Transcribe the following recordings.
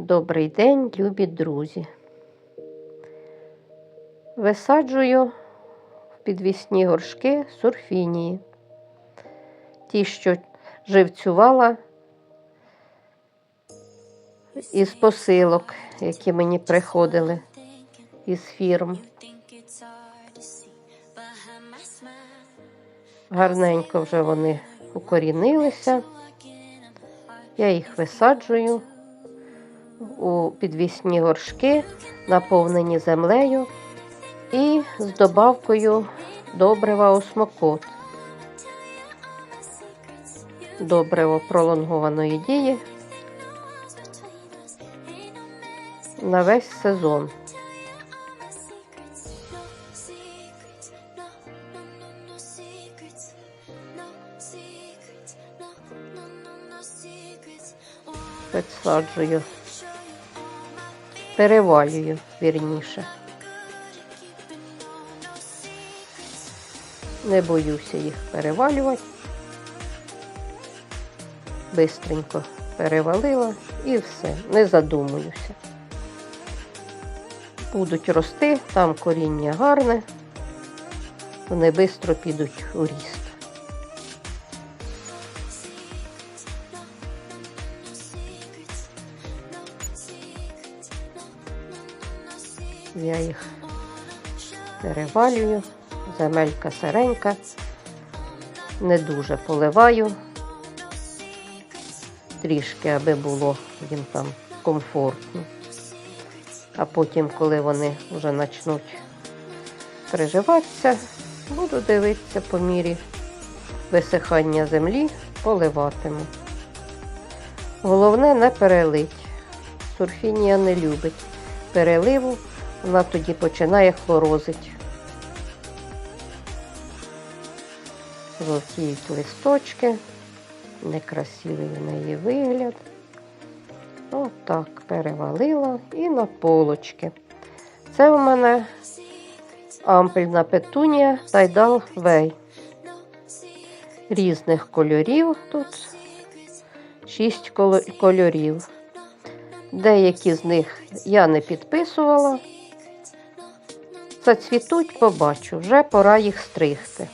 Добрий день, любі друзі. Висаджую в підвісні горшки сурфінії. Ті, що живцювала із посилок, які мені приходили із фірм. Гарненько вже вони укорінилися. Я їх висаджую у підвісні горшки, наповнені землею і з добавкою добрива осмокот. Добриво пролонгованої дії на весь сезон. Підсаджую, перевалюю вірніше. Не боюся їх перевалювати. Бистренько перевалила і все, не задумуюся. Будуть рости, там коріння гарне, вони швидко підуть у ріст. Я їх перевалюю, земелька сиренька, не дуже поливаю, трішки, аби було їм там комфортно. А потім, коли вони вже почнуть приживатися, буду дивитися по мірі висихання землі, поливатиму. Головне не перелить. Сурфінія не любить переливу вона тоді починає хлорозити. Жовтіють листочки, некрасивий в неї вигляд. Отак перевалила і на полочки. Це у мене ампельна петунія Тайдал Вей. Різних кольорів тут шість кольорів. Деякі з них я не підписувала зацвітуть, побачу, вже пора їх стригти.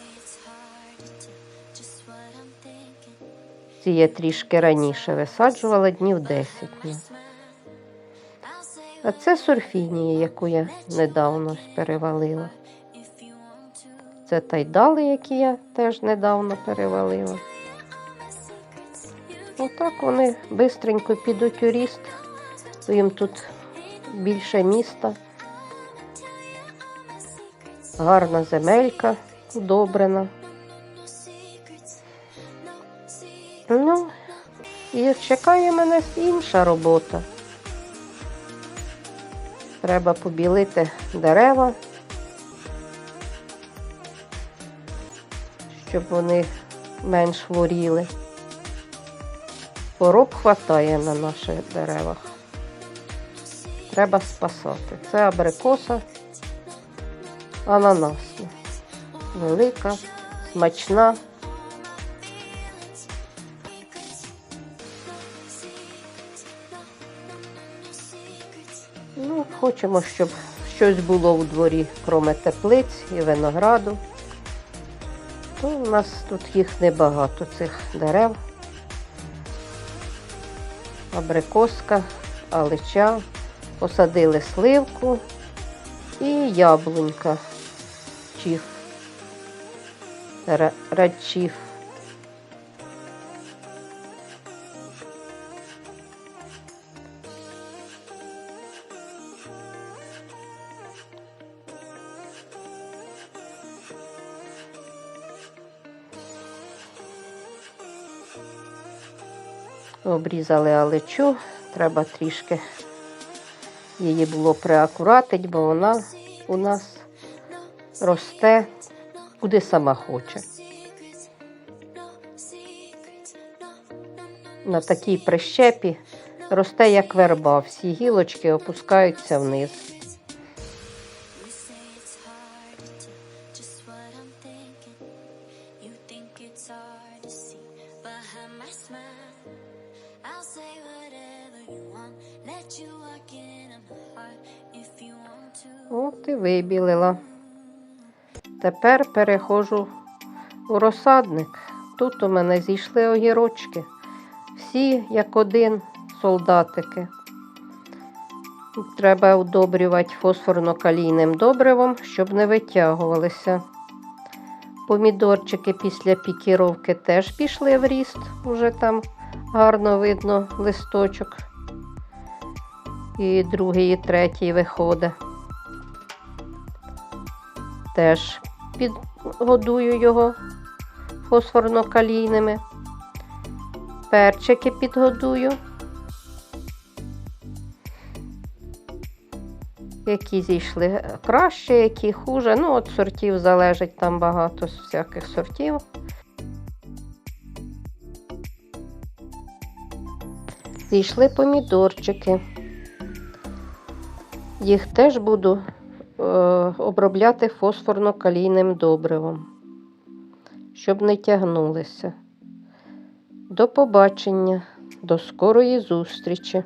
Ці я трішки раніше висаджувала днів 10. Ну. А це сурфінія, яку я недавно перевалила. Це тайдали, які я теж недавно перевалила. Отак вони швидко підуть у ріст, їм тут більше міста гарна земелька удобрена. Ну, і чекає мене інша робота. Треба побілити дерева, щоб вони менш хворіли. Хвороб хватає на наших деревах. Треба спасати. Це абрикоса ананасна. Велика, смачна. Ну, Хочемо, щоб щось було у дворі, кроме теплиць і винограду. То у нас тут їх небагато, цих дерев. Абрикоска, алича, посадили сливку і яблунька чіф, радчіф. Обрізали алечу, треба трішки її було приакуратить, бо вона у нас росте куди сама хоче. На такій прищепі росте як верба, всі гілочки опускаються вниз. От і вибілила. Тепер переходжу у розсадник. Тут у мене зійшли огірочки. Всі як один солдатики. Треба удобрювати фосфорно-калійним добривом, щоб не витягувалися. Помідорчики після пікіровки теж пішли в ріст, уже там гарно видно листочок. І другий, і третій виходить. Теж підгодую його фосфорно-калійними. Перчики підгодую. Які зійшли краще, які хуже. Ну, от сортів залежить там багато всяких сортів. Зійшли помідорчики. Їх теж буду обробляти фосфорно-калійним добривом, щоб не тягнулися. До побачення, до скорої зустрічі!